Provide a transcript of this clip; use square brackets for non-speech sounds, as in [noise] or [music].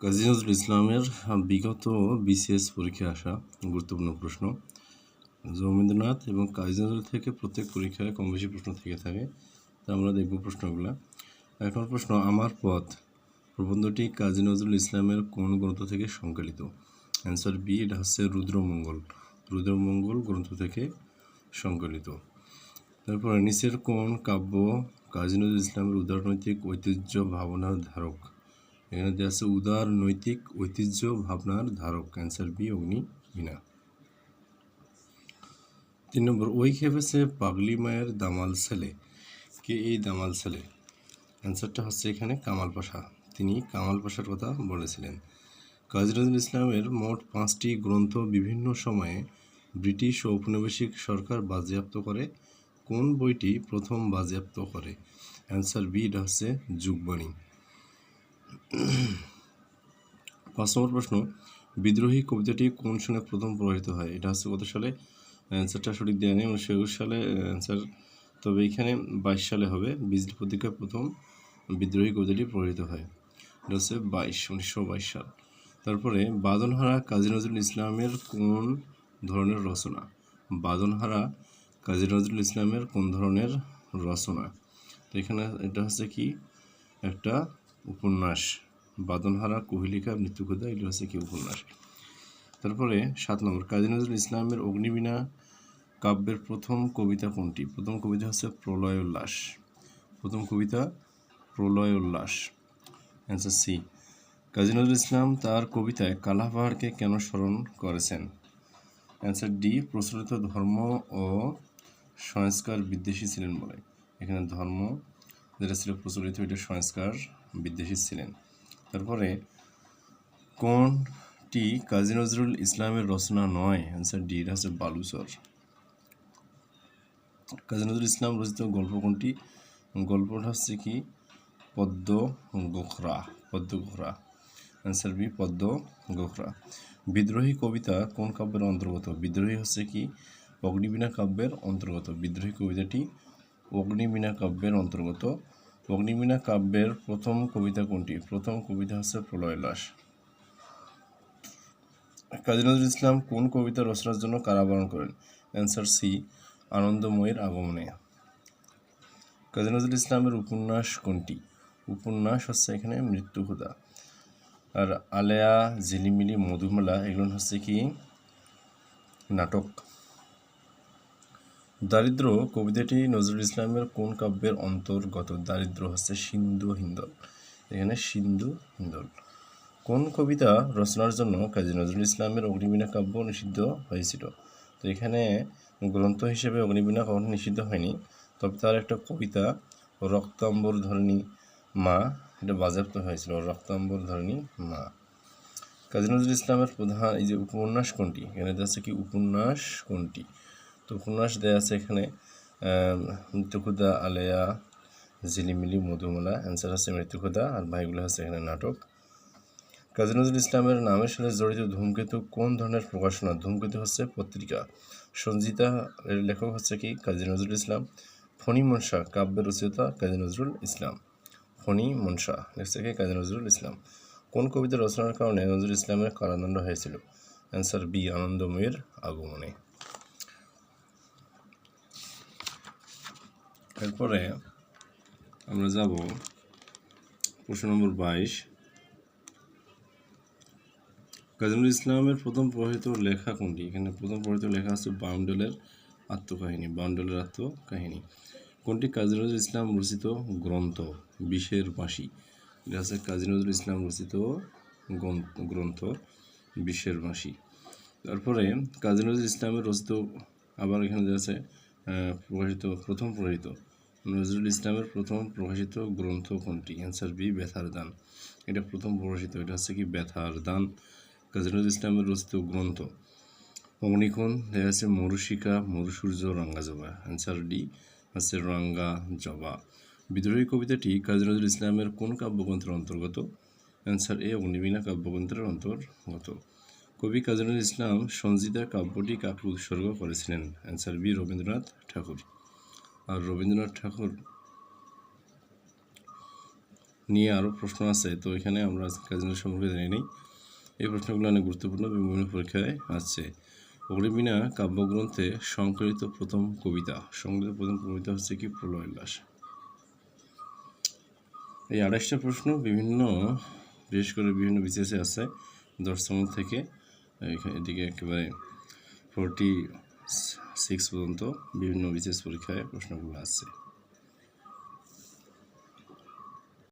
কাজী নজরুল ইসলামের বিগত বিসিএস পরীক্ষায় আসা গুরুত্বপূর্ণ প্রশ্ন। রবীন্দ্রনাথ এবং কাজী নজরুল থেকে প্রত্যেক পরীক্ষায় কম বেশি প্রশ্ন থেকে থাকে, তা আমরা দেখব প্রশ্নগুলো। নম্বর প্রশ্ন, আমার পথ, প্রবন্ধটি কাজী নজরুল ইসলামের কোন গ্রন্থ থেকে সংকলিত? অ্যান্সার বি, এটা হচ্ছে রুদ্রমঙ্গল। রুদ্রমঙ্গল গ্রন্থ থেকে সংকলিত। তারপর নিচের কোন কাব্য কাজী নজরুল ইসলামের উদারনৈতিক ঐতিহ্য ভাবনার ধারক? এখানে দেওয়া আছে উদার নৈতিক ঐতিহ্য ভাবনার ধারক, ক্যান্সার বি, অগ্নি বিনা তিন নম্বর, ওই খেপেছে পাগলি মায়ের দামাল ছেলে। কে এই দামাল ছেলে? অ্যান্সারটা হচ্ছে এখানে কামাল পাশা। তিনি কামাল পাশার কথা বলেছিলেন। কাজী নজরুল ইসলামের মোট পাঁচটি গ্রন্থ বিভিন্ন সময়ে ব্রিটিশ ঔপনিবেশিক সরকার বাজেয়াপ্ত করে। কোন বইটি প্রথম বাজেয়াপ্ত করে? অ্যান্সার বি, এটা হচ্ছে যুগবাণী। [clears throat] পাঁচ নম্বর প্রশ্ন, বিদ্রোহী কবিতাটি কোন সনে প্রথম প্রকাশিত হয়? এটা হচ্ছে কত সালে অ্যান্সারটা সঠিক দেওয়া নেই, উনিশশো একুশ সালে অ্যান্সার, তবে এখানে বাইশ সালে হবে। বিজলি পত্রিকায় প্রথম বিদ্রোহী কবিতাটি প্রকাশিত হয়। এটা হচ্ছে বাইশ, উনিশশো বাইশ সাল। তারপরে, বাদনহারা কাজী নজরুল ইসলামের কোন ধরনের রচনা? বাদনহারা কাজী নজরুল ইসলামের কোন ধরনের রচনা? তো এখানে এটা হচ্ছে কি? একটা উপন্যাস। বাদনহারা, কোহিলিকা, মৃত্যুকোদা, এগুলো হচ্ছে কি উপন্যাস। তারপরে সাত নম্বর, কাজী নজরুল ইসলামের অগ্নিবীণা কাব্যের প্রথম কবিতা কোনটি? প্রথম কবিতা হচ্ছে প্রলয় উল্লাস প্রথম কবিতা প্রলয় উল্লাস অ্যান্সার সি কাজী নজরুল ইসলাম তার কবিতায় কালাপাহাড়কে কেন স্মরণ করেছেন? অ্যান্সার ডি প্রচলিত ধর্ম ও সংস্কার বিদ্বেষী ছিলেন বলে। এখানে ধর্ম, যেটা ছিল প্রচলিত, এটা সংস্কার বিদ্বেষী ছিলেন। তারপরে কোনটি কাজী নজরুল ইসলামের রচনা নয়? অ্যান্সার ডি হচ্ছে বালুচর। কাজী নজরুল ইসলাম রচিত গল্প কোনটি? গল্পটা হচ্ছে কি? পদ্ম গোখরা পদ্ম গোখরা। অ্যান্সার বি, পদ্ম গোখরা। বিদ্রোহী কবিতা কোন কাব্যের অন্তর্গত? বিদ্রোহী হচ্ছে কি? অগ্নিবীণা কাব্যের অন্তর্গত। বিদ্রোহী কবিতাটি অগ্নিবীণা কাব্যের অন্তর্গত। অগ্নিবীণা কাব্যের প্রথম কবিতা কোনটি? প্রথম কবিতা হচ্ছে প্রলয়লাস কাজী নজরুল ইসলাম কোন কবিতা রচনার জন্য কারাবরণ করেন? অ্যান্সার সি, আনন্দময়ের আগমনে। কাজী নজরুল ইসলামের উপন্যাস কোনটি? উপন্যাস হচ্ছে এখানে মৃত্যুহুদা আর আলেয়া, ঝিলিমিলি, মধুমেলা, এগুলো হচ্ছে কি? নাটক। দারিদ্র কবিতাটি নজরুল ইসলামের কোন কাব্যের অন্তর্গত? দারিদ্র হচ্ছে সিন্ধু হিন্দল। এখানে সিন্ধু হিন্দল। কোন কবিতা রচনার জন্য কাজী নজরুল ইসলামের অগ্নিবীণা কাব্য নিষিদ্ধ হয়েছিল? তো এখানে গ্রন্থ হিসেবে অগ্নিবীণা কখনো নিষিদ্ধ হয়নি। তবে তার একটা কবিতা, রক্তাম্বর ধরণী মা, এটা বাজেয়াপ্ত হয়েছিল, রক্তাম্বর ধরণী মা। কাজী নজরুল ইসলামের প্রধান এই যে উপন্যাস কোনটি? এখানে আছে কি? উপন্যাস কোনটি? তো উপন্যাস দেওয়া আছে এখানে মৃত্যুকুদা, আলেয়া, ঝিলিমিলি, মধুমলা, অ্যান্সার আছে মৃত্যুকুদা, আর ভাইগুলো হচ্ছে এখানে নাটক। কাজী নজরুল ইসলামের নামের সাথে জড়িত ধূমকেতু কোন ধরনের প্রকাশনা? ধূমকেতু হচ্ছে পত্রিকা। সঞ্জিতা এর লেখক হচ্ছে কি? কাজী নজরুল ইসলাম। ফণি মনসা, কাব্যের রচয়িতা কাজী নজরুল ইসলাম। ফণি মনসা, লেখছে কি? কাজী নজরুল ইসলাম। কোন কবিতা রচনার কারণে নজরুল ইসলামের কারাদণ্ড হয়েছিল? অ্যান্সার বি, আনন্দময়ের আগমনে। এরপরে আমরা যাব প্রশ্ন নম্বর বাইশ। কাজী ইসলামের প্রথম প্রভাবিত লেখা কোনটি? এখানে প্রথম প্রহিত লেখা আছে বাউন্ডেলের আত্মকাহিনী বাউন্ডেলের আত্মকাহিনী। কোনটি কাজী নজরুল ইসলাম রচিত গ্রন্থ? বিষের বাঁশি। এটা আছে কাজী নজরুল ইসলাম রচিত গ্রন্থ বিষের বাঁশি। তারপরে কাজী নজরুল ইসলামের রচিত আবার এখানে আছে প্রকাশিত, প্রথম প্রকাশিত নজরুল ইসলামের প্রথম প্রকাশিত গ্রন্থ কোনটি? অ্যান্সার বি ব্যথার দান। এটা প্রথম প্রকাশিত, এটা হচ্ছে কি? ব্যথার দান। কাজী নজরুল ইসলামের রচিত গ্রন্থ। অগ্নিকোণ দেখা যাচ্ছে মরুশিকা, মরুসূর্য রাঙ্গা জবা অ্যান্সার ডি হচ্ছে রাঙ্গা জবা বিদ্রোহী কবিতাটি কাজী নজরুল ইসলামের কোন কাব্যগ্রন্থের অন্তর্গত? অ্যান্সার এ অগ্নিবীণা কাব্যগ্রন্থের অন্তর্গত। কবি কাজী নজরুল ইসলাম সঞ্জিতা কাব্যটি কাকে উৎসর্গ করেছিলেন? Answer B Rabindranath Tagore. আর রবীন্দ্রনাথ ঠাকুর নিয়ে আরও প্রশ্ন আছে, তো এখানে আমরা কাজী নজরুল সম্পর্কে জানি নেই। এই প্রশ্নগুলো অনেক গুরুত্বপূর্ণ, বিভিন্ন পরীক্ষায় আসছে অগ্নিবীণা কাব্যগ্রন্থে সংকলিত প্রথম কবিতা, সংকলিত প্রথম কবিতা হচ্ছে কি? প্রলয় উল্লাস এই আড়াইশটা প্রশ্ন বিভিন্ন, বিশেষ করে বিভিন্ন বিসিএসে আছে দশতম থেকে, এখানে এদিকে একেবারে ফোরটি সিক্স পর্যন্ত বিভিন্ন বিশেষ পরীক্ষায় প্রশ্নগুলো আছে